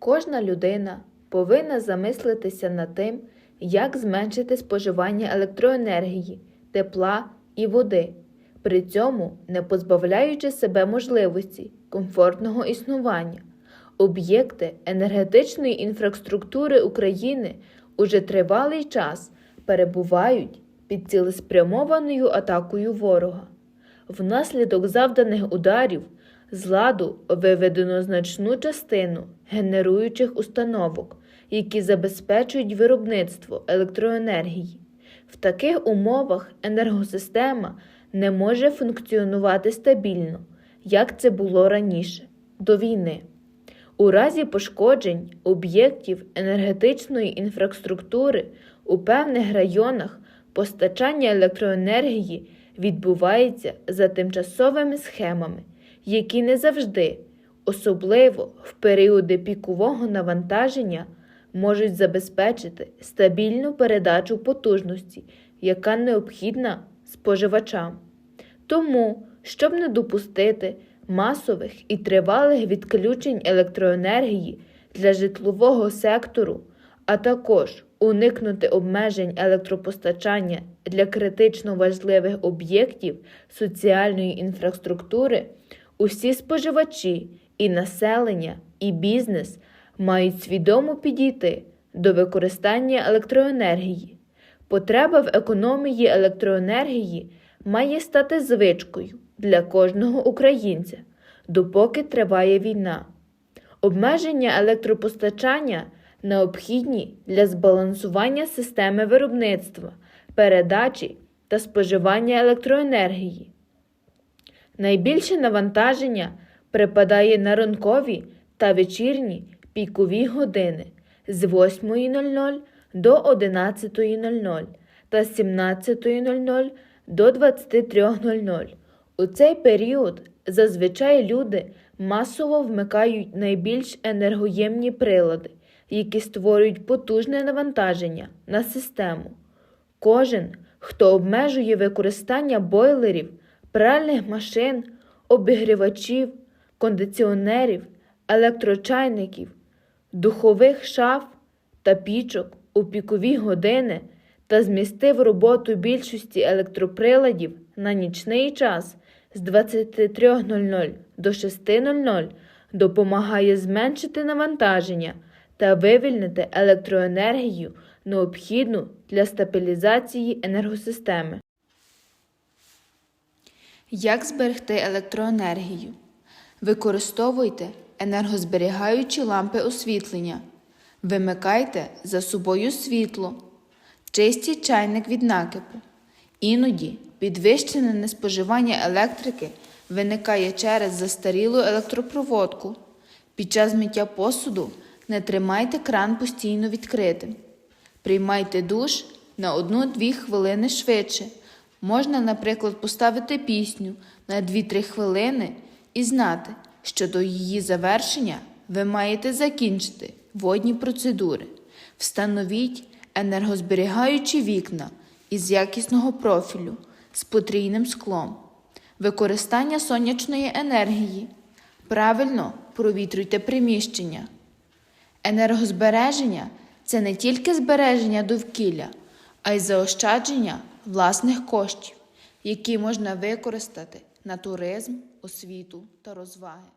Кожна людина повинна замислитися над тим, як зменшити споживання електроенергії, тепла і води, при цьому не позбавляючи себе можливості комфортного існування. Об'єкти енергетичної інфраструктури України уже тривалий час перебувають під цілеспрямованою атакою ворога. Внаслідок завданих ударів з ладу виведено значну частину генеруючих установок, які забезпечують виробництво електроенергії. В таких умовах енергосистема не може функціонувати стабільно, як це було раніше, до війни. У разі пошкоджень об'єктів енергетичної інфраструктури у певних районах постачання електроенергії відбувається за тимчасовими схемами, які не завжди, особливо в періоди пікового навантаження, можуть забезпечити стабільну передачу потужності, яка необхідна споживачам. Тому, щоб не допустити масових і тривалих відключень електроенергії для житлового сектору, а також уникнути обмежень електропостачання для критично важливих об'єктів соціальної інфраструктури, усі споживачі і населення, і бізнес мають свідомо підійти до використання електроенергії. Потреба в економії електроенергії має стати звичкою для кожного українця, допоки триває війна. Обмеження електропостачання необхідні для збалансування системи виробництва, передачі та споживання електроенергії. Найбільше навантаження припадає на ранкові та вечірні пікові години з 8.00 до 11.00 та з 17.00 до 23.00. У цей період зазвичай люди масово вмикають найбільш енергоємні прилади, які створюють потужне навантаження на систему. Кожен, хто обмежує використання бойлерів, пральних машин, обігрівачів, кондиціонерів, електрочайників, духових шаф та пічок у пікові години та змістив роботу більшості електроприладів на нічний час з 23.00 до 6.00 допомагає зменшити навантаження та вивільнити електроенергію, необхідну для стабілізації енергосистеми. Як зберегти електроенергію? Використовуйте енергозберігаючі лампи освітлення. Вимикайте за собою світло. Чистіть чайник від накипу. Іноді підвищене неспоживання електрики виникає через застарілу електропроводку. Під час миття посуду не тримайте кран постійно відкритим. Приймайте душ на 1-2 хвилини швидше. Можна, наприклад, поставити пісню на 2-3 хвилини і знати, що до її завершення ви маєте закінчити водні процедури. Встановіть енергозберігаючі вікна із якісного профілю з потрійним склом. Використання сонячної енергії. Правильно провітрюйте приміщення. Енергозбереження це не тільки збереження довкілля, а й заощадження власних коштів, які можна використати на туризм, освіту та розваги.